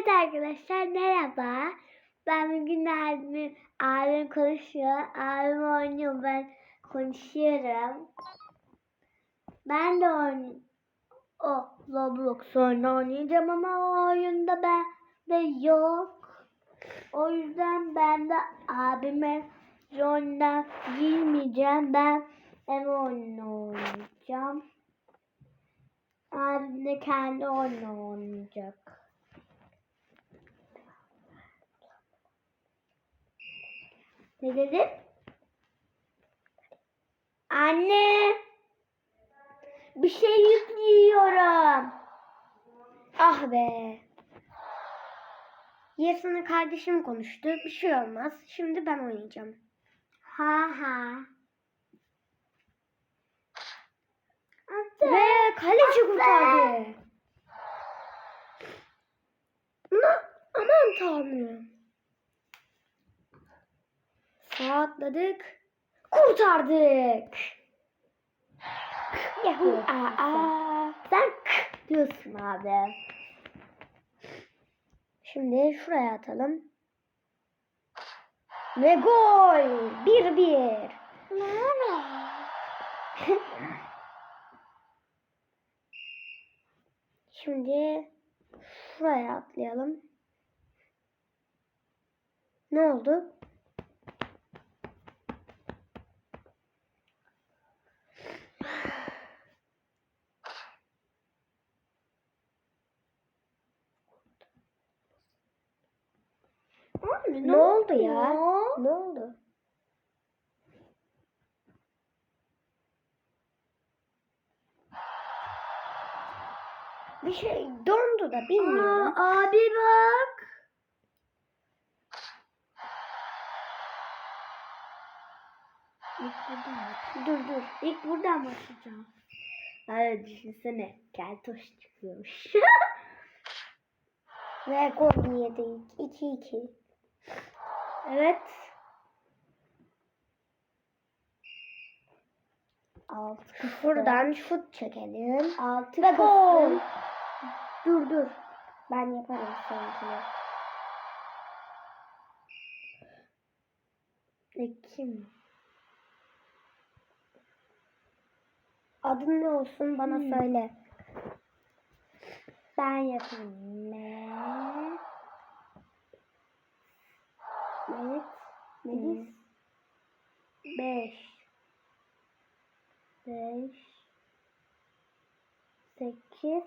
Evet arkadaşlar merhaba. Ben bugün abim, abim konuşuyor. Abim oynuyor ben konuşuyorum. Ben de oyun o Roblox oyunu oynayacağım ama o oyunda ben de yok. O yüzden ben de abime oyundan girmeyeceğim. Ben ev oyunu oynayacağım. Abim de kendi oyunu oynayacak. Ne dedin? Anne! Bir şey yüklüyorum. Ah be. Yasını kardeşim konuştu. Bir şey olmaz. Şimdi ben oynayacağım. Ha ha. Ve kaleci kurtardı. Na, aman tanrım. Sağa atladık. Kurtardık. Yahoo. Aa, aa. Sen k diyorsun abi. Şimdi şuraya atalım. Ve gol. 1-1. Şimdi şuraya atlayalım. Ne oldu? Anne, Ne, oldu ya? oluyor? Ne oldu? Bir şey dondu da bilmiyorum. Aa, abi bak. İlk buradan. Dur dur. İlk buradan başlayacağım. Hayır düşünsene. Keltoş çıkıyormuş. Ve gol yedik. 2-2. Evet. Altı. Buradan şut çekelim. Altı Ve gol. Dur dur. Ben yaparım seninkini. Ekim. Adın ne olsun bana Hmm. söyle. Ben yapayım. Ne? Evet. Melis. Beş. Beş. Sekiz.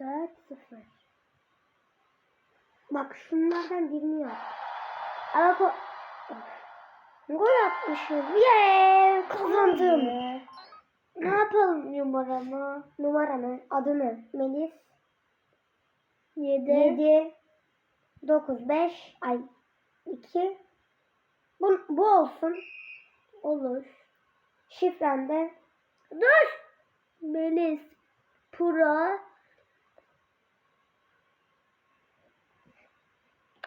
Dört sıfır. Bak şunlardan birini yap. Ama ko- Gol atmışım. Yeee kazandım. Ne yapalım numaramı? Numaranı, adını Melis Yedi. 7 9 5 ay 2 bu, bu olsun. Olur. Şifren de Dur. Melis. Pro.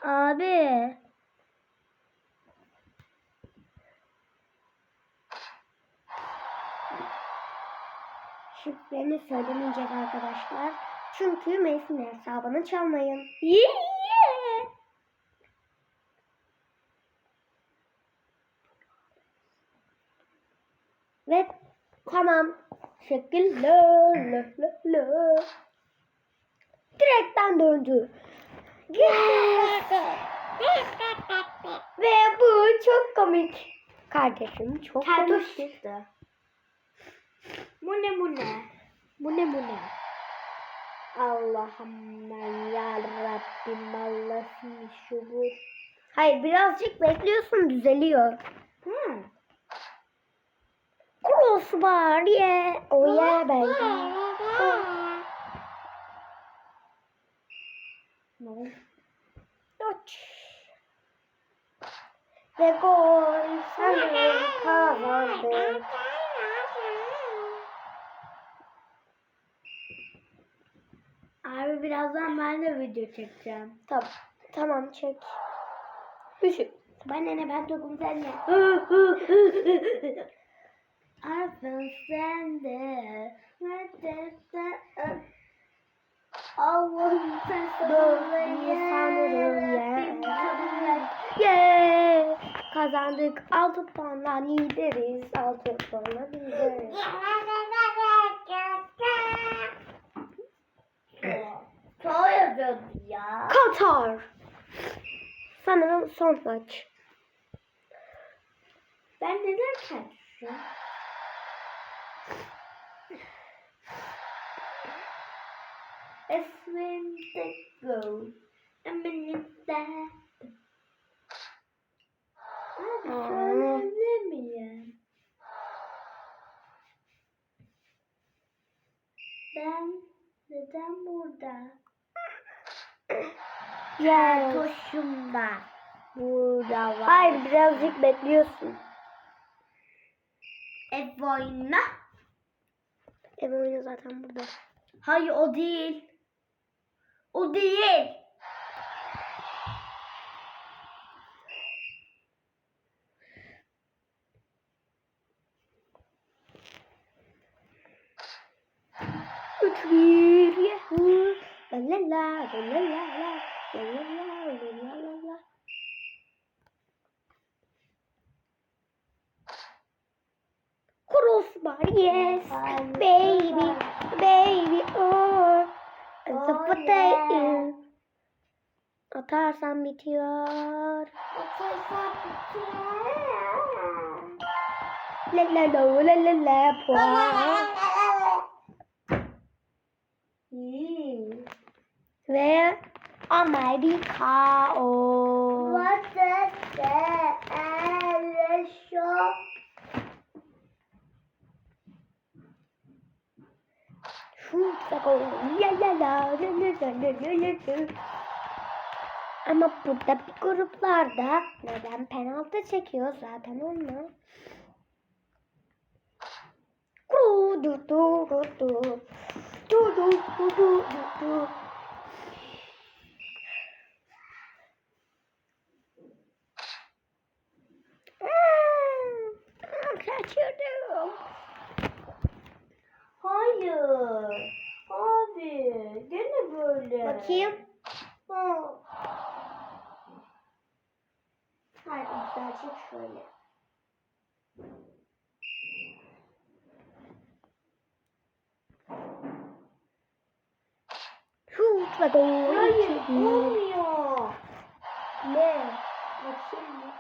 Abi. şifreni söylemeyecek arkadaşlar. Çünkü Melis'in hesabını çalmayın. Yeah. Ve tamam. Şekiller. Direkten döndü. Ve bu çok komik. Kardeşim çok Keltoş komik. çıktı. Bu ne bu ne? Bu ne bu ne? Allah'ım ya Rabbim Allah'ım şu bu. Hayır birazcık bekliyorsun düzeliyor. Hmm. Crossbar yeah. Oh yeah baby. Ne oldu? Uç. Ve gol sanırım kazandı. Abi birazdan ben de video çekeceğim. Tamam. Tamam çek. Düşün. Ben ne ben tokum sen ne? Aferin sen de. Nerede sen? Al Allah'ım sen sanırım ya. Kazandık. 6 puanla lideriz. 6 puanla lideriz. Çoğu yazıyordu ya. Katar. Sanırım son maç. Ben neden kaçtım? The go. A minute that. Söyleyebilir miyim? Ben neden burada? Yeah. Toşumda. Burada var. Hayır birazcık bekliyorsun. Ev oyna. Ev oyunu zaten burada. Hayır o değil. O değil. La la la la la la la la la la la la. yes, baby, baby, oh. Zıplatayım. Oh, Atarsan bitiyor. Atarsan bitiyor. La la la la la la po. Where almighty cow? What's that? And show. The goal. La la la la la la la la la. Ama burada bir gruplarda neden penaltı çekiyor zaten onlar. Du du du du du. Du du du du du böyle. Bakayım. Oh. Hayır birazcık şöyle. Şu bakalım. Hayır olmuyor. Ne? Bakayım mı?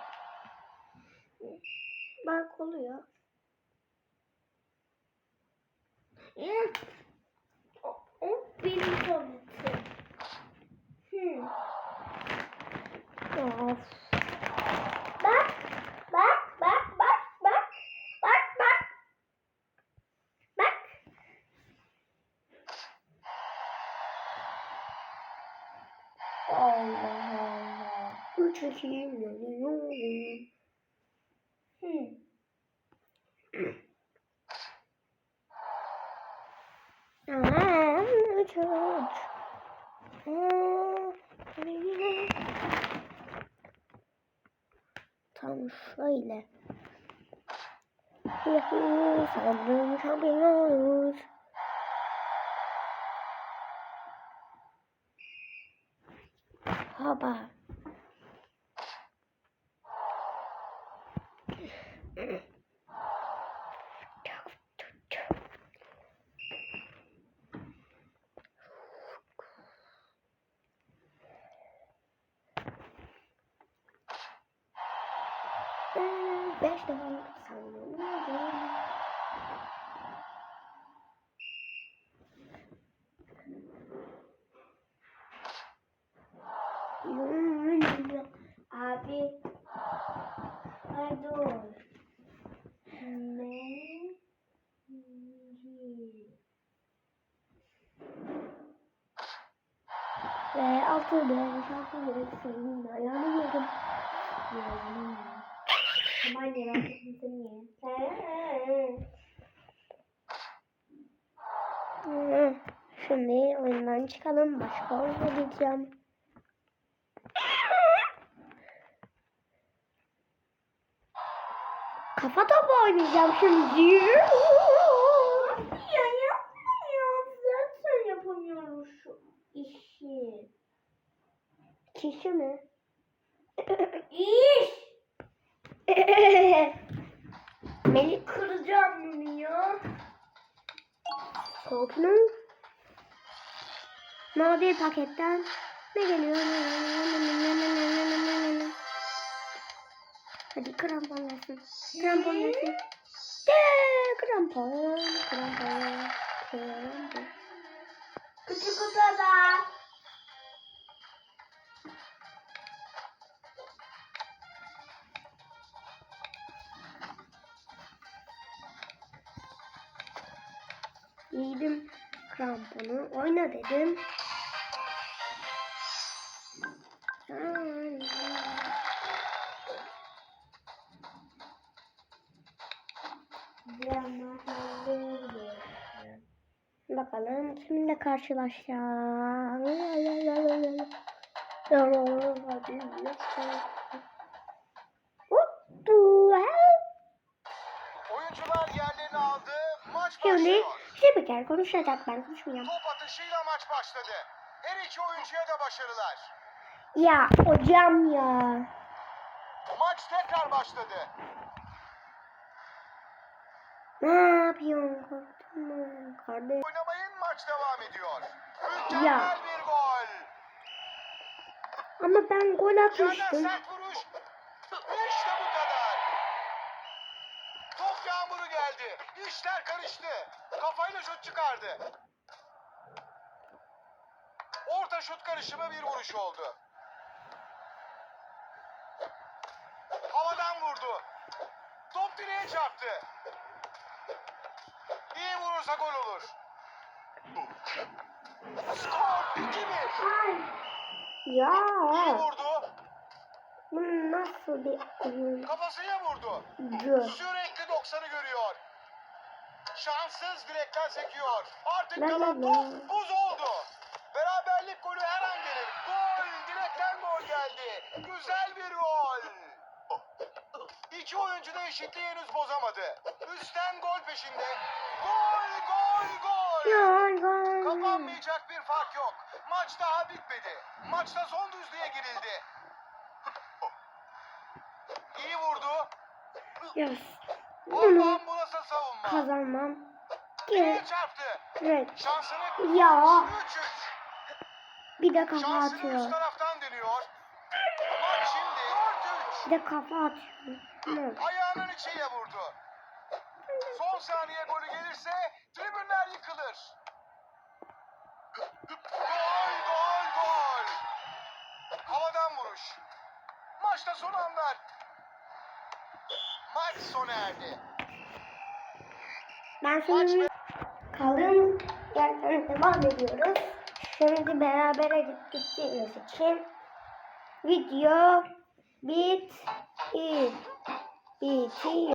Bak oluyor. Yeah. Of. Bak, bak, bak, bak, bak, bak, bak. Bak. Allah Allah. Üç iki milyon. Hmm. Aman üç üç. Aa, olmuş. Öyle. Yuhuu sandım şampiyon olur. Haba. oldu ya? Şarkı gerek sanırım ya. Ayağını yedim. Yedim. Ama gerek sanırım ya. Şimdi oyundan çıkalım. Başka oyun. Kafa topu oynayacağım şimdi. Ya yapmıyor. Zaten yapamıyoruz şu işi. Kişi mi? İş. Melih Kıracağım bunu ya. Ol. Mavi paketten ne geliyor? Hadi krampon versin. Krampon versin. De krampon. Krampon. Krampon. Oyna dedim. Bakalım kiminle karşılaşacağım. Oyuncular yerlerini aldı. Maç Şimdi başlıyor. spiker konuşacak ben konuşmuyorum. Top atışıyla maç başladı. Her iki oyuncuya da başarılar. Ya hocam ya. Maç tekrar başladı. Ne yapıyorsun korktun mu kardeş? Oynamayın maç devam ediyor. Mükemmel Ya. bir gol. Ama ben gol atmıştım. İşte bu geldi. İşler karıştı. Kafayla şut çıkardı. Orta şut karışımı bir vuruş oldu. Havadan vurdu. Top direğe çarptı. İyi vurursa gol olur. Skor 2-1. Ya İyi vurdu. bu nasıl bir oyun? Kafasıyla vurdu. Sürekli 90'ı görüyor. Şanssız direkten sekiyor. Artık la kalan la. top buz oldu. Beraberlik golü her an gelir. Gol! Direkten gol geldi. Güzel bir gol. İki oyuncu da eşitliği henüz bozamadı. Üstten gol peşinde. Gol, gol, gol. Gol gol. Kapanmayacak bir fark yok. Maç daha bitmedi. Maçta son düzlüğe girildi. İyi vurdu. Yes. Bunu kazanmam. Gerek. Şansını Ya. 3-3. Bir de kafa atıyor. taraftan deniyor. Maç şimdi 4-3. Bir de kafa atıyor. Ayağının içiyle vurdu. Son saniye golü gelirse tribünler yıkılır. Gol, gol, gol. Havadan vuruş. Maçta son anlar. Maç sona erdi. Ben şimdi kalın yerden devam ediyoruz. Şimdi beraber edip gittiğimiz için video bit bitiyor.